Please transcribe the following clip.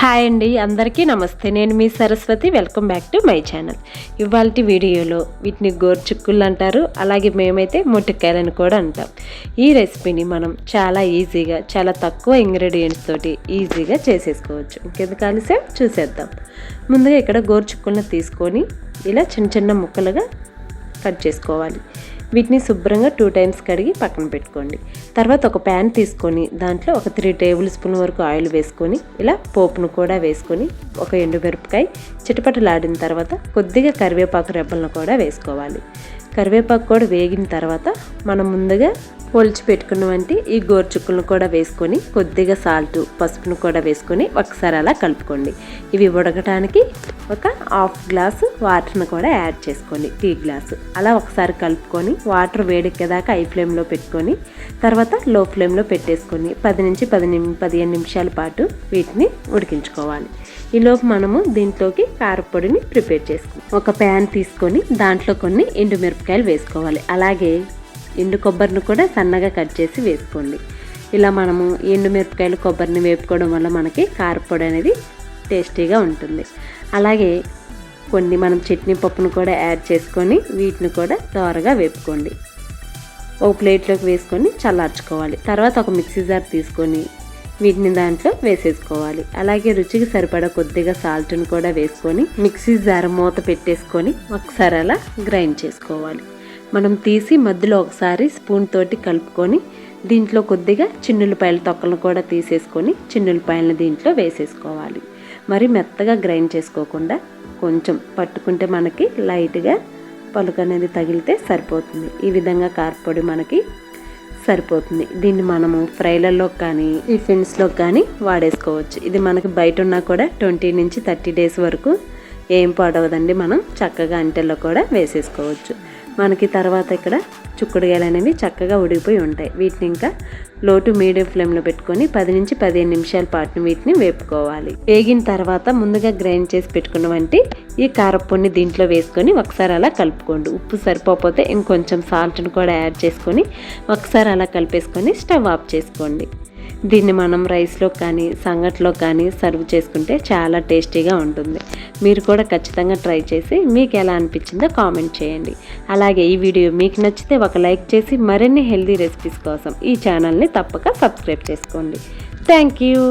Hi అండి అందరికీ నమస్తే. నేను మీ Saraswati welcome back to my channel. ఇవాళ వీడియోలో వీటిని గోర్చుక్కులు అంటారు అలాగే మేమైతే మొట్టికాయలని కూడా అంటాం. ఈ రెసిపీని మనం చాలా ఈజీగా చాలా తక్కువ ఇంగ్రీడియంట్స్ తోటి ఈజీగా చేసేసుకోవచ్చు. ఇంకెందుకు ఆలస్యం? చూసేద్దాం. ముందుగా ఇక్కడ గోర్చుక్కులను తీసుకొని ఇలా చిన్న చిన్న ముక్కలుగా కట్ చేసుకోవాలి. వీటిని శుభ్రంగా టూ టైమ్స్ కడిగి పక్కన పెట్టుకోండి. తర్వాత ఒక ప్యాన్ తీసుకొని దాంట్లో ఒక త్రీ టేబుల్ స్పూన్ వరకు ఆయిల్ వేసుకొని ఇలా పోపును కూడా వేసుకొని ఒక ఎండుమిరపకాయ చిటపటలాడిన తర్వాత కొద్దిగా కరివేపాకు రెబ్బలను కూడా వేసుకోవాలి. కరివేపాకు కూడా వేగిన తర్వాత మనం ముందుగా పొలిచి పెట్టుకున్నవంటి ఈ గోరుచుక్కులను కూడా వేసుకొని కొద్దిగా సాల్ట్ పసుపును కూడా వేసుకొని ఒకసారి అలా కలుపుకోండి. ఇవి ఉడకటానికి ఒక హాఫ్ గ్లాసు వాటర్ను కూడా యాడ్ చేసుకోండి. Tea glass. అలా ఒకసారి కలుపుకొని వాటర్ వేడెక్కేదాకా ఐ ఫ్లేమ్లో పెట్టుకొని తర్వాత లో ఫ్లేమ్లో పెట్టేసుకొని పది నుంచి పది నిమి పదిహేను నిమిషాల పాటు వీటిని ఉడికించుకోవాలి. ఈలోపు మనము దీంట్లోకి కారపొడిని ప్రిపేర్ చేసుకుంటాం ఒక ప్యాన్ తీసుకొని దాంట్లో కొన్ని ఎండుమిరపకాయలు వేసుకోవాలి. అలాగే ఎండు కొబ్బరిని కూడా సన్నగా కట్ చేసి వేసుకోండి. ఇలా మనము ఎండుమిరపకాయలు కొబ్బరిని వేపుకోవడం వల్ల మనకి కారపొడి అనేది టేస్టీగా ఉంటుంది. అలాగే కొన్ని మనం చట్నీ పప్పును కూడా యాడ్ చేసుకొని వీటిని కూడా దోరగా వేపుకోండి. ఒక ప్లేట్లోకి వేసుకొని చల్లార్చుకోవాలి. తర్వాత ఒక మిక్సీ జార్ తీసుకొని వీటిని దాంట్లో వేసేసుకోవాలి. అలాగే రుచికి సరిపడా కొద్దిగా సాల్ట్ని కూడా వేసుకొని మిక్సీ జార్ మూత పెట్టేసుకొని ఒకసారి అలా గ్రైండ్ చేసుకోవాలి. మనం తీసి మధ్యలో ఒకసారి స్పూన్ తోటి కలుపుకొని దీంట్లో కొద్దిగా చిన్నులపాయల తొక్కలను కూడా తీసేసుకొని చిన్నులపాయలను దీంట్లో వేసేసుకోవాలి. మరి మెత్తగా గ్రైండ్ చేసుకోకుండా కొంచెం పట్టుకుంటే మనకి లైట్గా పలుకు అనేది తగిలితే సరిపోతుంది. ఈ విధంగా కారపొడి మనకి సరిపోతుంది. దీన్ని మనము ఫ్రైలలో కానీ టిఫిన్స్లో కానీ వాడేసుకోవచ్చు. ఇది మనకి బయట ఉన్నా కూడా ట్వంటీ నుంచి థర్టీ డేస్ వరకు ఏం పాడవదండి మనం చక్కగా అంటెల్లో కూడా వేసేసుకోవచ్చు. మనకి తర్వాత ఇక్కడ చుక్కుడుగాయలు అనేవి చక్కగా ఉడిగిపోయి ఉంటాయి. వీటిని ఇంకా లోటు మీడియం ఫ్లేమ్లో పెట్టుకొని పది నుంచి పదిహేను నిమిషాల పాటు వీటిని వేపుకోవాలి. వేగిన తర్వాత ముందుగా గ్రైండ్ చేసి పెట్టుకున్నవంటి ఈ కారపొడిని దీంట్లో వేసుకొని ఒకసారి అలా కలుపుకోండి. ఉప్పు సరిపోతే ఇంకొంచెం సాల్ట్ని కూడా యాడ్ చేసుకొని ఒకసారి అలా కలిపేసుకొని స్టవ్ ఆఫ్ చేసుకోండి. దీన్ని మనం రైస్లో కానీ సంగట్లో కానీ సర్వ్ చేసుకుంటే చాలా టేస్టీగా ఉంటుంది. మీరు కూడా ఖచ్చితంగా ట్రై చేసి మీకు ఎలా అనిపించిందో కామెంట్ చేయండి. అలాగే ఈ వీడియో మీకు నచ్చితే ఒక లైక్ చేసి మరిన్ని హెల్తీ రెసిపీస్ కోసం ఈ ఛానల్ని తప్పక సబ్స్క్రైబ్ చేసుకోండి. Thank you.